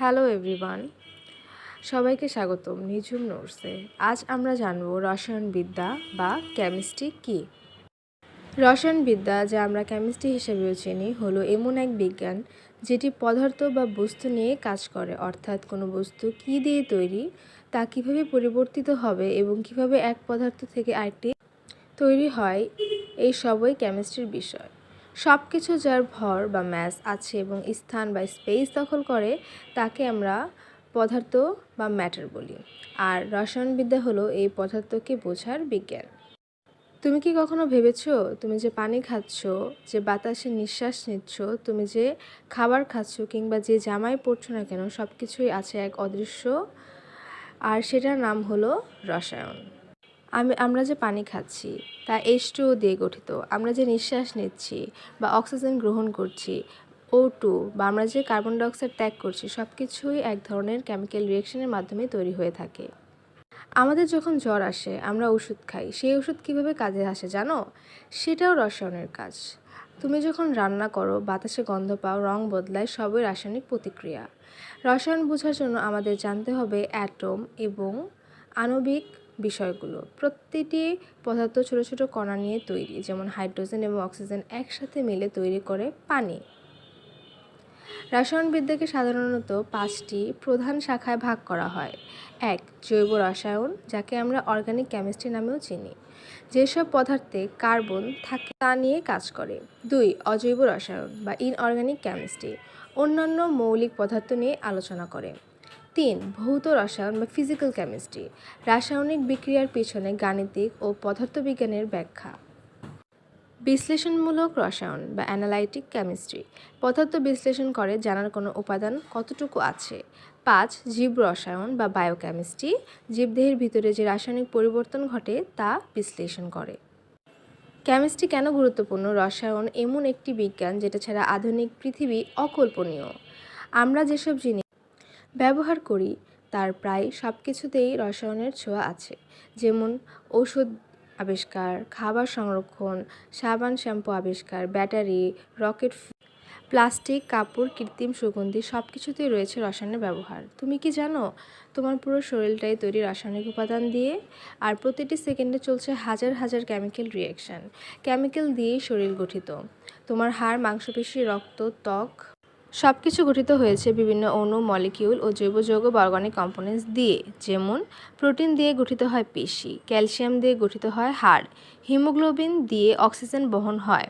Hello everyone সবাইকে স্বাগতম নিঝুম নোটসে। আজ আমরা জানব রসায়নবিদ্যা বা কেমিস্ট্রি কী। রসায়নবিদ্যা যা আমরা কেমিস্ট্রি হিসেবেও চিনি হলো এমন এক বিজ্ঞান যেটি পদার্থ বা বস্তু নিয়ে কাজ করে, অর্থাৎ কোনো বস্তু কী দিয়ে তৈরি, তা কীভাবে পরিবর্তিত হবে এবং কীভাবে এক পদার্থ থেকে আরেকটি তৈরি হয়, এই সবই কেমিস্ট্রির বিষয়। সব কিছু যার ভর বা ম্যাস আছে এবং স্থান বা স্পেস দখল করে, তাকে আমরা পদার্থ বা ম্যাটার বলি। আর রসায়নবিদ্যা হলো এই পদার্থকে বোঝার বিজ্ঞান। তুমি কি কখনো ভেবেছো, তুমি যে পানি খাচ্ছ, যে বাতাসে নিঃশ্বাস নিচ্ছ, তুমি যে খাবার খাচ্ছ কিংবা যে জামাই পরছো না কেন সব কিছুই আছে এক অদৃশ্য। আর সেটার নাম হলো রসায়ন। আমি, আমরা যে পানি খাচ্ছি, তা এইচ দিয়ে গঠিত। আমরা যে নিঃশ্বাস নিচ্ছি বা অক্সিজেন গ্রহণ করছি ও টু বা আমরা যে কার্বন ডাইঅক্সাইড ত্যাগ করছি সব কিছুই এক ধরনের কেমিক্যাল রিয়েকশনের মাধ্যমে তৈরি হয়ে থাকে। আমাদের যখন জ্বর আসে, আমরা ওষুধ খাই। সেই ওষুধ কীভাবে কাজে আসে জানো? সেটাও রসায়নের কাজ। তুমি যখন রান্না করো, বাতাসে গন্ধ পাও, রং বদলায়, সবই রাসায়নিক প্রতিক্রিয়া। রসায়ন বোঝার জন্য আমাদের জানতে হবে অ্যাটম এবং আণবিক বিষয়গুলো। প্রতিটি পদার্থ ছোট ছোট কণা নিয়ে তৈরি, যেমন হাইড্রোজেন এবং অক্সিজেন একসাথে মিলে তৈরি করে পানি। রসায়নবিদ্যাকে সাধারণত পাঁচটি প্রধান শাখায় ভাগ করা হয়। এক, জৈব রসায়ন, যাকে আমরা অর্গানিক কেমিস্ট্রি নামেও চিনি। যেসব পদার্থে কার্বন থাকে তা নিয়ে কাজ করে। দুই, অজৈব রসায়ন বা ইনঅর্গানিক কেমিস্ট্রি অন্যান্য মৌলিক পদার্থ নিয়ে আলোচনা করে। তিন, ভৌত রসায়ন বা ফিজিক্যাল কেমিস্ট্রি রাসায়নিক বিক্রিয়ার পিছনে গাণিতিক ও পদার্থবিজ্ঞানের ব্যাখ্যা। বিশ্লেষণমূলক রসায়ন বা অ্যানালাইটিক কেমিস্ট্রি পদার্থ বিশ্লেষণ করে জানার কোনো উপাদান কতটুকু আছে? পাঁচ, জীব রসায়ন বা বায়োকেমিস্ট্রি জীবদেহের ভিতরে যে রাসায়নিক পরিবর্তন ঘটে তা বিশ্লেষণ করে। কেমিস্ট্রি কেন গুরুত্বপূর্ণ? রসায়ন এমন একটি বিজ্ঞান যেটা ছাড়া আধুনিক পৃথিবী অকল্পনীয়। আমরা যেসব জিনিস ব্যবহার করি। তার প্রায় সব কিছুতেই রসায়নের ছোঁয়া আছে। যেমন ওষুধ আবিষ্কার, খাবার সংরক্ষণ, সাবান শ্যাম্পু আবিষ্কার, ব্যাটারি, রকেট প্লাস্টিক, কাপড়, কৃত্রিম সুগন্ধি সব কিছুতেই রয়েছে রসায়নের ব্যবহার। তুমি কি জানো, তোমার পুরো শরীরটাই তৈরি রাসায়নিক উপাদান দিয়ে, আর প্রতিটি সেকেন্ডে চলছে হাজার হাজার কেমিক্যাল রিয়াকশান কেমিক্যাল দিয়েই শরীর গঠিত। তোমার হাড়, মাংসপেশি, রক্ত, ত্বক সব কিছু গঠিত হয়েছে বিভিন্ন অণু, মলিকিউল ও জৈব যৌগ বা অর্গানিক কম্পোনেন্টস দিয়ে, যেমন প্রোটিন দিয়ে গঠিত হয় পেশি, ক্যালসিয়াম দিয়ে গঠিত হয় হাড়, হিমোগ্লোবিন দিয়ে অক্সিজেন বহন হয়,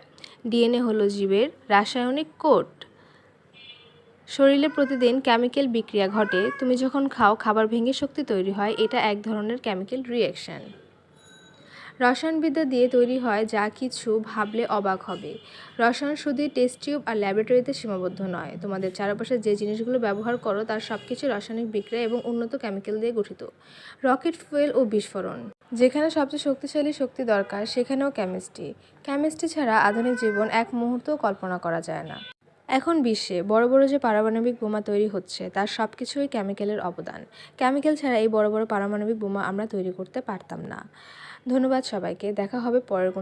ডিএনএ হলো জীবের রাসায়নিক কোট শরীরে প্রতিদিন কেমিক্যাল বিক্রিয়া ঘটে, তুমি যখন খাও, খাবার ভেঙে শক্তি তৈরি হয়, এটা এক ধরনের কেমিক্যাল রিয়াকশান রসায়নবিদ্যা দিয়ে তৈরি হয় যা কিছু ভাবলে অবাক হবে। রসায়ন শুধু টেস্ট টিউব আর ল্যাবরেটরিতে সীমাবদ্ধ নয়। তোমাদের চারপাশে যে জিনিসগুলো ব্যবহার করো তার সব কিছু রাসায়নিক বিক্রিয়া এবং উন্নত কেমিক্যাল দিয়ে গঠিত। রকেট ফুয়েল ও বিস্ফোরণ। যেখানে সবচেয়ে শক্তিশালী শক্তি দরকার সেখানেও কেমিস্ট্রি। কেমিস্ট্রি ছাড়া আধুনিক জীবন এক মুহূর্তও কল্পনা করা যায় না। এখন বিশ্বে বড় বড় যে পারমাণবিক বোমা তৈরি হচ্ছে তার সব কিছুই কেমিক্যালের অবদান। কেমিক্যাল ছাড়া এই বড় বড় পারমাণবিক বোমা আমরা তৈরি করতে পারতাম না। ধন্যবাদ সবাইকে। দেখা হবে পরের কোনো